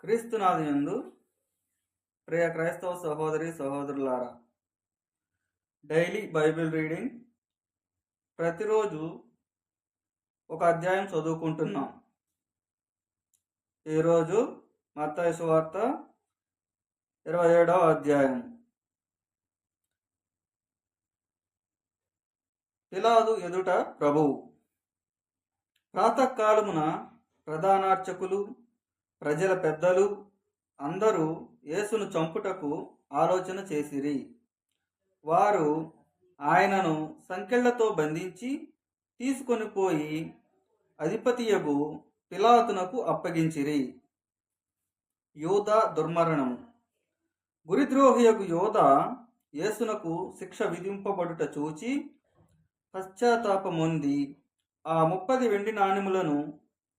క్రీస్తునాథునందు ప్రియ క్రైస్తవ సహోదరి సహోదరులారా డైలీ బైబిల్ రీడింగ్ ప్రతిరోజు ఒక అధ్యాయం చదువుకుంటున్నాం. ఈరోజు మత్తయి సువార్త ఇరవై ఏడవ అధ్యాయం. పిలాదు ఎదుట ప్రభువు ప్రాతకాలమున ప్రధానార్చకులు ప్రజల పెద్దలు అందరూ యేసును చంపుటకు ఆలోచన చేసిరి. వారు ఆయనను సంకెళ్ళతో బంధించి తీసుకొని పోయి అధిపతియగు పిలాతునకు అప్పగించిరి. యోధ దుర్మరణము. గురిద్రోహియగు యోధ యేసునకు శిక్ష విధింపబడుట చూచి పశ్చాత్తాపమొంది ఆ ముప్పది వెండి నాణెములను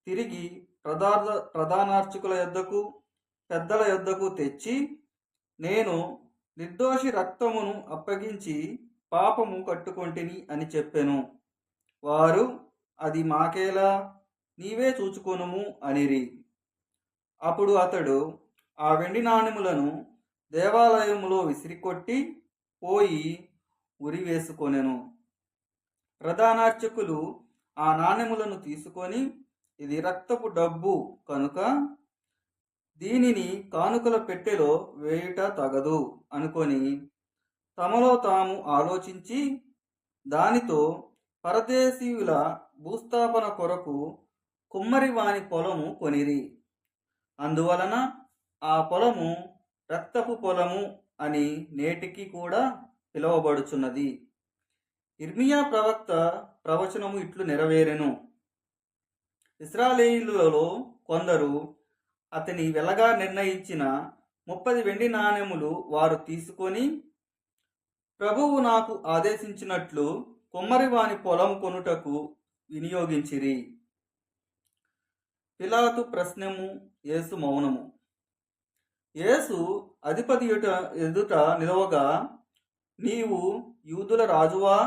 తిరిగి ప్రధాన ప్రధానార్చకుల యొద్దకు పెద్దల యొద్దకు తెచ్చి నేను నిర్దోషి రక్తమును అప్పగించి పాపము కట్టుకొంటిని అని చెప్పెను. వారు అది మాకేలా? నీవే చూచుకొనుము అనిరి. అప్పుడు అతడు ఆ వెండి నాణెములను దేవాలయములో విసిరికొట్టి పోయి ఉరి వేసుకొనెను. ప్రధానార్చకులు ఆ నాణెములను తీసుకొని ఇది రక్తపు డబ్బు కనుక దీనిని కానుకల పెట్టెలో వేయుట తగదు అనుకొని తమలో తాము ఆలోచించి దానితో పరదేశీయుల భూస్థాపన కొరకు కుమ్మరివాని పొలము కొనిరి. అందువలన ఆ పొలము రక్తపు పొలము అని నేటికి కూడా పిలువబడుచున్నది. ఇర్మియా ప్రవక్త ప్రవచనము ఇట్లు నెరవేరెను. ఇస్రాలేయులలో కొందరు అతని వెలగా నిర్ణయించిన ముప్పది వెండి నాణెములు వారు తీసుకొని ప్రభువు నాకు ఆదేశించినట్లు కుమ్మరివాని పొలం కొనుటకు వినియోగించిరి. పిలాతు ప్రశ్నము యేసు మౌనము. యేసు అధిపతి ఎదుట ఎదుట నిలవగా నీవు యూదుల రాజువా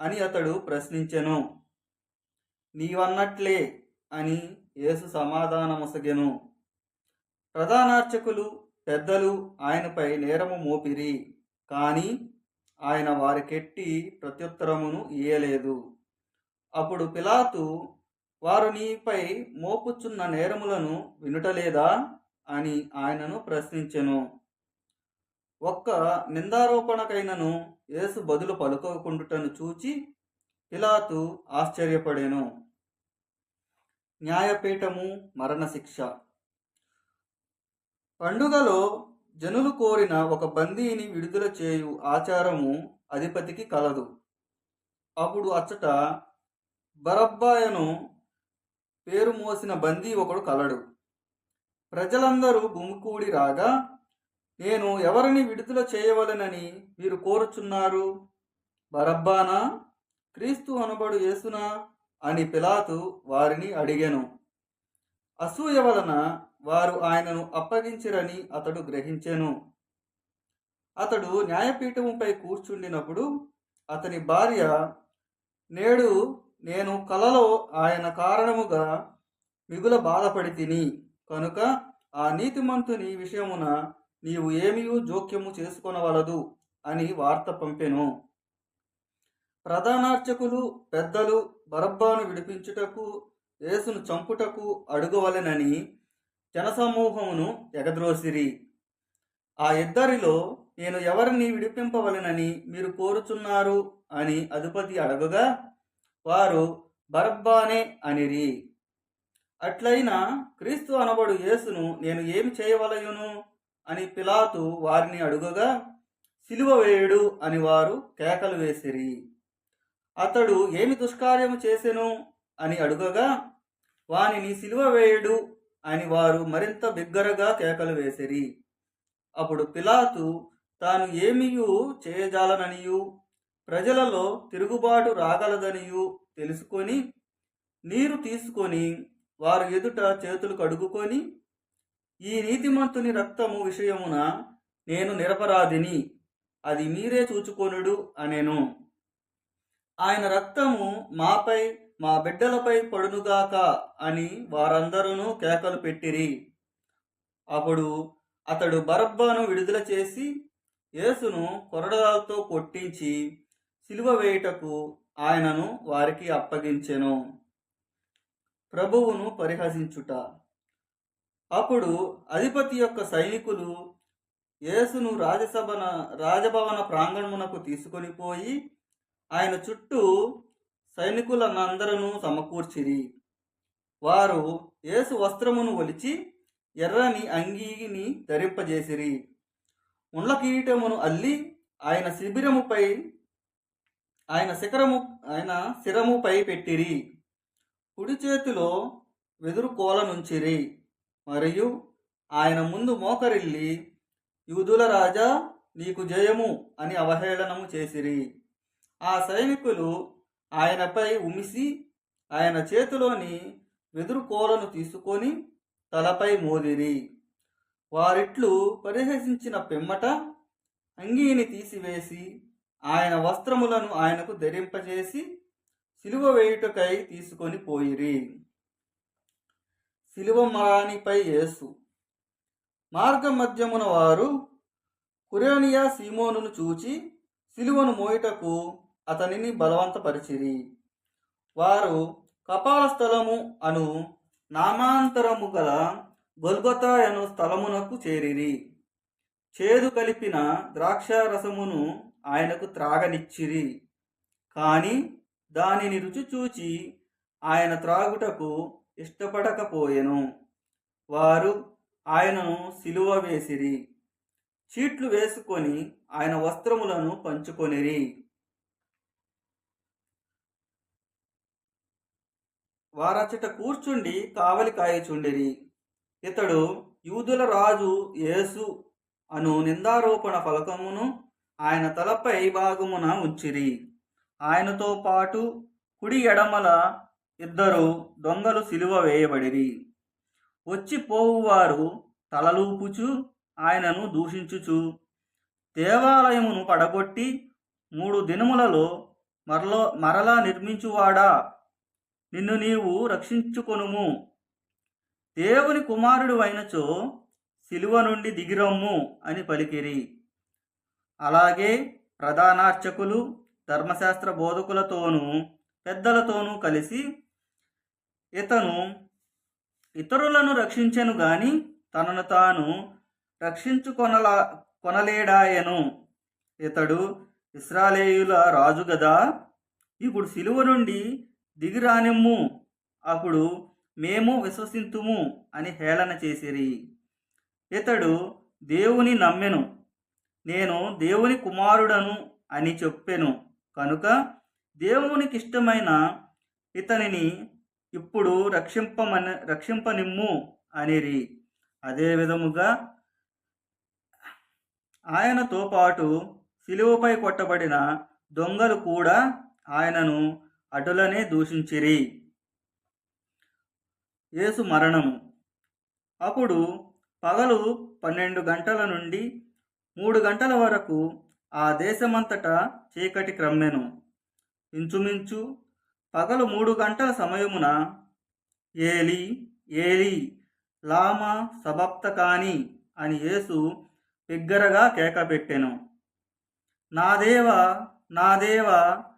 అని అతడు ప్రశ్నించెను. నీవన్నట్లే అని యేసు సమాధానమొసగెను. ప్రధానార్చకులు పెద్దలు ఆయనపై నేరము మోపిరి కానీ ఆయన వారికెట్టి ప్రత్యుత్తరమును ఇయ్యలేదు. అప్పుడు పిలాతు వారు నీపై మోపుచున్న నేరములను వినుటలేదా? అని ఆయనను ప్రశ్నించెను. ఒక్క నిందారోపణకైనను యేసు బదులు పలుకోకుండుటను చూచి పిలాతు ఆశ్చర్యపడెను. న్యాయపీఠము మరణశిక్ష. పండుగలో జనులు కోరిన ఒక బందీని విడుదల చేయు ఆచారము అధిపతికి కలదు. అప్పుడు అచ్చట బరబ్బాయను పేరు మోసిన బందీ ఒకడు కలడు. ప్రజలందరూ గుమికూడి రాగా నేను ఎవరిని విడుదల చేయవలెనని మీరు కోరుచున్నారు? బరబ్బానా? క్రీస్తు అనబడు యేసునా? అని పిలాతు వారిని అడిగెను. అసూయ వలన వారు ఆయనను అప్పగించిరని అతడు గ్రహించెను. అతడు న్యాయపీఠముపై కూర్చుండినప్పుడు అతని భార్య నేడు నేను కలలో ఆయన కారణముగా మిగుల బాధపడి తిని కనుక ఆ నీతిమంతుని విషయమున నీవు ఏమీయూ జోక్యము చేసుకొనవలదు అని వార్త పంపెను. ప్రధానార్చకులు పెద్దలు బరబ్బాను విడిపించుటకు యేసును చంపుటకు అడుగవలెనని జనసమూహమును ఎగద్రోసిరి. ఆ ఇద్దరిలో నేను ఎవరిని విడిపింపవలెనని మీరు కోరుచున్నారు అని అధిపతి అడగగా వారు బరబ్బానే అనిరి. అట్లయినా క్రీస్తు అనబడు యేసును నేను ఏమి చేయవలయును? అని పిలాతు వారిని అడుగగా సిలువ వేయుడు అని వారు కేకలు వేసిరి. అతడు ఏమి దుష్కార్యము చేసెను? అని అడుగగా వానిని సిలువ వేయుడు అని వారు మరింత బిగ్గరగా కేకలు వేసిరి. అప్పుడు పిలాతు తాను ఏమియు చేయజాలననియు? ప్రజలలో తిరుగుబాటు రాగలదనియు తెలుసుకొని నీరు తీసుకొని వారు ఎదుట చేతులు కడుగుకొని ఈ నీతిమంతుని రక్తము విషయమున నేను నిరపరాధిని. అది మీరే చూచుకొనుడు అనెను. ఆయన రక్తము మాపై మా బిడ్డలపై పడునుగాక అని వారందరూ కేకలు పెట్టిరి. అప్పుడు అతడు బరబ్బాను విడుదల చేసి యేసును కొరడాలతో కొట్టించి సిలువ వేయుటకు ఆయనను వారికి అప్పగించెను. ప్రభువును పరిహసించుట. అప్పుడు అధిపతి యొక్క సైనికులు యేసును రాజసభన రాజభవన ప్రాంగణమునకు తీసుకొని పోయి ఆయన చుట్టూ సైనికులనందరూ సమకూర్చిరి. వారు యేసు వస్త్రమును ఒలిచి ఎర్రని అంగీని ధరింపజేసిరి. ఉండ్ల కిరీటమును అల్లి ఆయన శిబిరముపై ఆయన శిఖరము ఆయన శిరముపై పెట్టిరి. కుడి చేతిలో వెదురు కోలనుంచిరి మరియు ఆయన ముందు మోకరిల్లి యూదుల రాజా నీకు జయము అని అవహేళనము చేసిరి. ఆ సైనికులు ఆయనపై ఉమిసి ఆయన చేతిలోని వెదురు కోలను తీసుకొని తలపై మోదిరి. వారిట్లు పరిహసించిన పిమ్మట అంగీని తీసివేసి ఆయన వస్త్రములను ఆయనకు ధరింపజేసి సిలువ వేయుటకై తీసుకొని పోయిరి. సిలువ మరానిపై యేసు. మార్గ మధ్యమున వారు కురేనియా సీమోనును చూచి సిలువను మోయుటకు అతనిని బలవంతపరిచిరి. వారు కపాల స్థలము అను నామాంతరము గల గొల్గొతా అను స్థలమునకు చేరిరి. చేదు కలిపిన ద్రాక్షారసమును ఆయనకు త్రాగనిచ్చిరి. కాని దానిని రుచి చూచి ఆయన త్రాగుటకు ఇష్టపడకపోయెను. వారు ఆయనను సిలువ వేసిరి. చీట్లు వేసుకొని ఆయన వస్త్రములను పంచుకొనిరి. వారచట కూర్చుండి కావలి కాయచుండిరి. ఇతడు యూదుల రాజు యేసు అను నిందారోపణ ఫలకమును ఆయన తలపై భాగమున ఉంచిరి. ఆయనతో పాటు కుడి ఎడమల ఇద్దరు దొంగలు సిలువ వేయబడిరి. వచ్చిపోవువారు తలలూపుచు ఆయనను దూషించుచు దేవాలయమును పడగొట్టి మూడు దినములలో మరలో మరలా నిర్మించువాడా? నిన్ను నీవు రక్షించుకొనుము. దేవుని కుమారుడు అయినచో శిలువ నుండి దిగిరమ్ము అని పలికిరి. అలాగే ప్రధానార్చకులు ధర్మశాస్త్ర బోధకులతోనూ పెద్దలతోనూ కలిసి ఇతను ఇతరులను రక్షించెను గాని తనను తాను రక్షించుకొనలా కొనలేడాయను. ఇతడు ఇస్రాలేయుల రాజు గదా. ఇప్పుడు శిలువ నుండి దిగిరానిమ్ము. అప్పుడు మేము విశ్వసింతుము అని హేళన చేసిరి. ఇతడు దేవుని నమ్మెను. నేను దేవుని కుమారుడను అని చెప్పెను. కనుక దేవునికి ఇష్టమైన ఇతనిని ఇప్పుడు రక్షింపమన రక్షింపనిమ్ము అనిరి. అదే విధముగా ఆయనతో పాటు సిలువపై కొట్టబడిన దొంగలు కూడా ఆయనను అటులనే దూషించిరి. యేసు మరణము. అప్పుడు పగలు పన్నెండు గంటల నుండి మూడు గంటల వరకు ఆ దేశమంతటా చీకటి క్రమ్మెను. ఇంచుమించు పగలు మూడు గంటల సమయమున ఏలి ఏలి లామా సబప్త కాని అని యేసు బిగ్గరగా కేకపెట్టెను. నా దేవా నా దేవా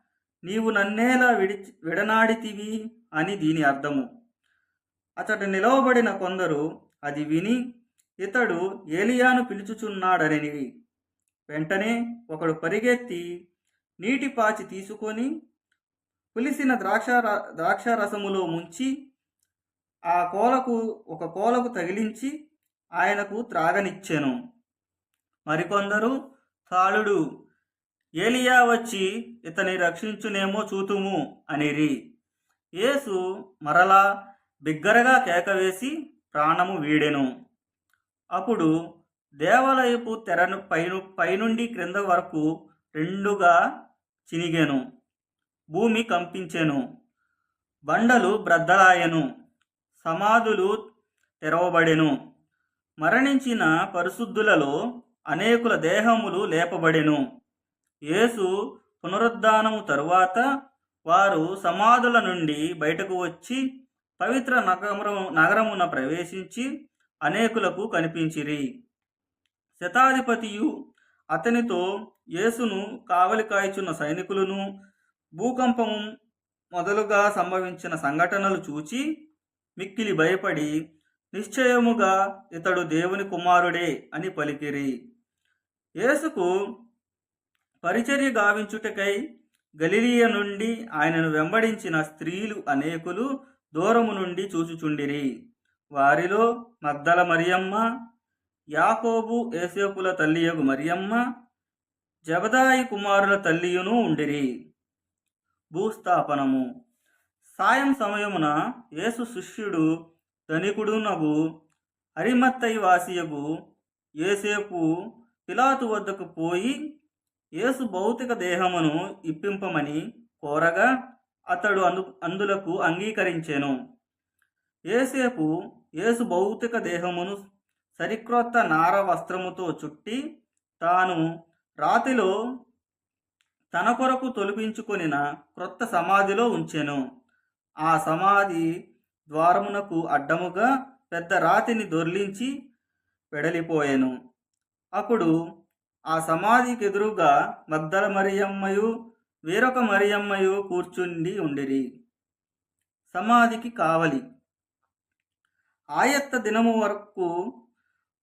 నీవు నన్నేలా విడిచి విడనాడితివి అని దీని అర్థము. అతడు నిలవబడిన కొందరు అది విని ఇతడు ఏలియాను పిలుచుచున్నాడనివి వెంటనే ఒకడు పరిగెత్తి నీటి పాచి తీసుకొని పులిసిన ద్రాక్ష ద్రాక్షారసములో ముంచి ఆ కోలకు ఒక కోలకు తగిలించి ఆయనకు త్రాగనిచ్చెను. మరికొందరు తాళుడు ఏలియా వచ్చి ఇతని రక్షించునేమో చూతుము అనిరి. యేసు మరలా బిగ్గరగా కేకవేసి ప్రాణము వీడెను. అప్పుడు దేవాలయపు తెరను పైను పైనుండి క్రింద వరకు రెండుగా చినిగెను. భూమి కంపించెను. బండలు బ్రద్దలాయెను. సమాధులు తెరవబడెను. మరణించిన పరిశుద్ధులలో అనేకుల దేహములు లేపబడెను. యేసు పునరుద్ధానము తరువాత వారు సమాధుల నుండి బయటకు వచ్చి పవిత్ర నగరము నగరమున ప్రవేశించి అనేకులకు కనిపించిరి. శతాధిపతియు అతనితో యేసును కావలి కాయచున్న సైనికులను భూకంపము మొదలుగా సంభవించిన సంఘటనలు చూచి మిక్కిలి భయపడి నిశ్చయముగా ఇతడు దేవుని కుమారుడే అని పలికిరి. యేసుకు పరిచర్య గావించుటకై గలిలియ నుండి ఆయనను వెంబడించిన స్త్రీలు అనేకులు దూరము నుండి చూచుచుండిరి. వారిలో మగ్దల మరియమ్మ యాకోబు ఏసేపుల తల్లియగు మరియమ్మ జబదాయి కుమారుల తల్లియును ఉండిరి. భూస్థాపనము. సాయం సమయమున యేసు శిష్యుడు ధనికుడునగు అరిమత్తయి వాసియగు ఏసేపు పిలాతు వద్దకు పోయి యేసు భౌతిక దేహమును ఇప్పింపమని కోరగా అతడు అందు అందులకు అంగీకరించెను. ఏసేపు యేసు భౌతిక దేహమును సరిక్రొత్త నార వస్త్రముతో చుట్టి తాను రాతిలో తన కొరకు తొలిపించుకొనిన క్రొత్త సమాధిలో ఉంచెను. ఆ సమాధి ద్వారమునకు అడ్డముగా పెద్ద రాతిని దొర్లించి వెడలిపోయాను. అప్పుడు ఆ సమాధికి ఎదురుగా మగ్దల మరియమ్మయు వేరొక మరియమ్మయు కూర్చుండి ఉండిరి. సమాధికి కావలి. ఆయత్త దినము వరకు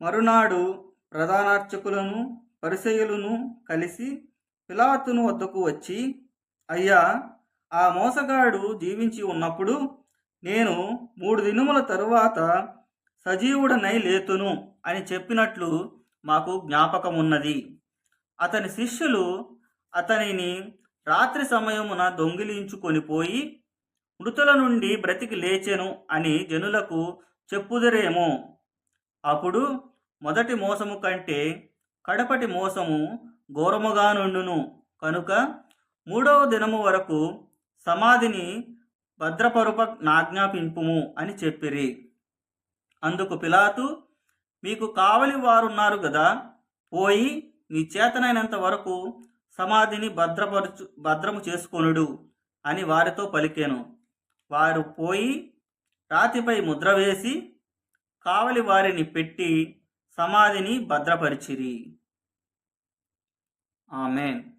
మరునాడు ప్రధానార్చకులను పరిసయులను కలిసి పిలాతును వద్దకు వచ్చి అయ్యా ఆ మోసగాడు జీవించి ఉన్నప్పుడు నేను మూడు దినముల తరువాత సజీవుడనై లేతును అని చెప్పినట్లు మాకు జ్ఞాపకమున్నది. అతని శిష్యులు అతనిని రాత్రి సమయమున దొంగిలించుకొని పోయి మృతుల నుండి బ్రతికి లేచెను అని జనులకు చెప్పుదరేమో. అప్పుడు మొదటి మోసము కంటే కడపటి మోసము ఘోరముగా నుండును. కనుక మూడవ దినము వరకు సమాధిని భద్రపరుప నాజ్ఞాపింపుము అని చెప్పిరి. అందుకు పిలాతు మీకు కావలి వారున్నారు కదా పోయి నీ చేతనైనంత వరకు సమాధిని భద్రపరచు భద్రము చేసుకొనుడు అని వారితో పలికాను. వారు పోయి రాతిపై ముద్ర వేసి కావలి వారిని పెట్టి సమాధిని భద్రపరిచిరి. ఆమెన్.